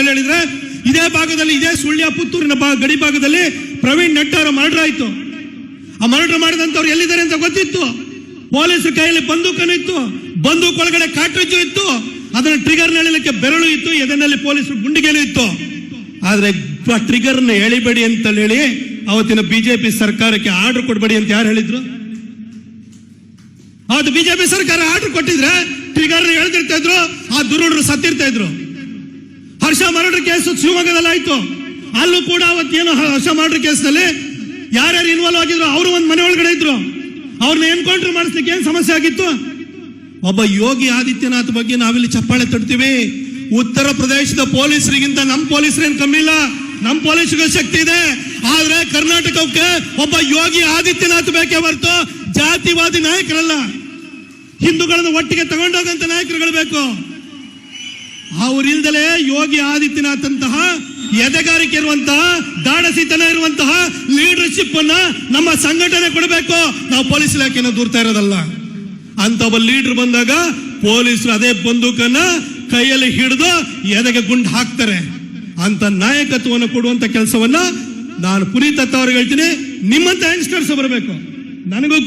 ಅಂತ ಹೇಳಿದ್ರೆ, ಇದೇ ಭಾಗದಲ್ಲಿ ಇದೇ ಸುಳ್ಯ ಪುತ್ತೂರಿನ ಗಡಿ ಭಾಗದಲ್ಲಿ ಪ್ರವೀಣ್ ನಟ್ಟಾರ ಮರ್ಡರ್ ಆಯ್ತು. ಆ ಮರ್ಡರ್ ಮಾಡಿದಂತವ್ರು ಎಲ್ಲಿದ್ದಾರೆ ಅಂತ ಗೊತ್ತಿತ್ತು. ಪೊಲೀಸರ ಕೈಯಲ್ಲಿ ಬಂದೂಕನು ಇತ್ತು ಬಂದೂಕ್ ಒಳಗಡೆ ಕಾಟ್ರಿಜು ಇತ್ತು, ಅದನ್ನ ಟ್ರಿಗರ್ ಎಳಿಲಿಕ್ಕೆ ಬೆರಳು ಇತ್ತು, ಎದೆನಲ್ಲಿ ಪೊಲೀಸರು ಗುಂಡಿಗೆಲು ಇತ್ತು. ಆದ್ರೆ ಟ್ರಿಗರ್ನ ಎಳಿಬೇಡಿ ಅಂತ ಹೇಳಿ ಅವತ್ತಿನ ಬಿಜೆಪಿ ಸರ್ಕಾರಕ್ಕೆ ಆರ್ಡರ್ ಕೊಡಬೇಡಿ ಅಂತ ಯಾರು ಹೇಳಿದ್ರು? ಅವತ್ತು ಬಿಜೆಪಿ ಸರ್ಕಾರ ಆರ್ಡರ್ ಕೊಟ್ಟಿದ್ರೆ ಟ್ರಿಗರ್ ಎಳೆದಿರ್ತಾ ಇದ್ರು, ಆ ದುರುಡರು ಸತ್ತಿರ್ತಾ ಇದ್ರು. ಹರ್ಷ ಮರ್ಡರ್ ಕೇಸ್ ಶಿವಮೊಗ್ಗದಲ್ಲಿ ಆಯ್ತು. ಅಲ್ಲೂ ಕೂಡ ಅವತ್ತೇನು ಹರ್ಷ ಮರ್ಡರ್ ಕೇಸ್ನಲ್ಲಿ ಯಾರ್ಯಾರು ಇನ್ವಾಲ್ವ್ ಆಗಿದ್ರು ಅವರು ಒಂದು ಮನೆ ಒಳಗಡೆ ಇದ್ರು. ಅವ್ರನ್ನ ಎನ್ಕೌಂಟರ್ ಮಾಡಿಸ್ಲಿಕ್ಕೆ ಏನ್ ಸಮಸ್ಯೆ ಆಗಿತ್ತು? ಒಬ್ಬ ಯೋಗಿ ಆದಿತ್ಯನಾಥ್ ಬಗ್ಗೆ ನಾವಿಲ್ಲಿ ಚಪ್ಪಾಳೆ ತಡ್ತೀವಿ ಉತ್ತರ ಪ್ರದೇಶದ ಪೊಲೀಸರಿಗಿಂತ ನಮ್ಮ ಪೊಲೀಸರೇನು ಕಮ್ಮಿ ಇಲ್ಲ. ನಮ್ಮ ಪೊಲೀಸರಿಗೆ ಶಕ್ತಿ ಇದೆ. ಆದ್ರೆ ಕರ್ನಾಟಕಕ್ಕೆ ಒಬ್ಬ ಯೋಗಿ ಆದಿತ್ಯನಾಥ್ ಬೇಕೇ ಹೊರತು ಜಾತಿವಾದಿ ನಾಯಕರಲ್ಲ. ಹಿಂದೂಗಳನ್ನು ಒಟ್ಟಿಗೆ ತಗೊಂಡೋಗಂತ ನಾಯಕರುಗಳು ಬೇಕು. ಅವರಿಲ್ದಲೇ ಯೋಗಿ ಆದಿತ್ಯನಾಥ್ ಅಂತಹ ಎದೆಗಾರಿಕೆ ಇರುವಂತಹ ದಾಡಸಿತನ ಇರುವಂತಹ ಲೀಡರ್ಶಿಪ್ ಅನ್ನ ನಮ್ಮ ಸಂಘಟನೆ ಕೊಡಬೇಕು. ನಾವು ಪೊಲೀಸ್ ಇಲಾಖೆನ ದೂರ್ತಾ ಇರೋದಲ್ಲ. ಅಂತ ಒಬ್ಬ ಲೀಡರ್ ಬಂದಾಗ ಪೊಲೀಸರು ಅದೇ ಬಂದೂಕನ್ನ ಕೈಯಲ್ಲಿ ಹಿಡಿದು ಎದೆಗೆ ಗುಂಡು ಹಾಕ್ತಾರೆ. ಅಂತ ನಾಯಕತ್ವವನ್ನು ಕೊಡುವಂತ ಕೆಲಸವನ್ನ ನಾನು ಪುನೀತ್ ಅವ್ರಿಗೆ ಹೇಳ್ತೀನಿ. ನಿಮ್ಮಂತ ಯಂಗ್ಸ್ಟರ್ಸ್ ಬರಬೇಕು. ನನಗೂ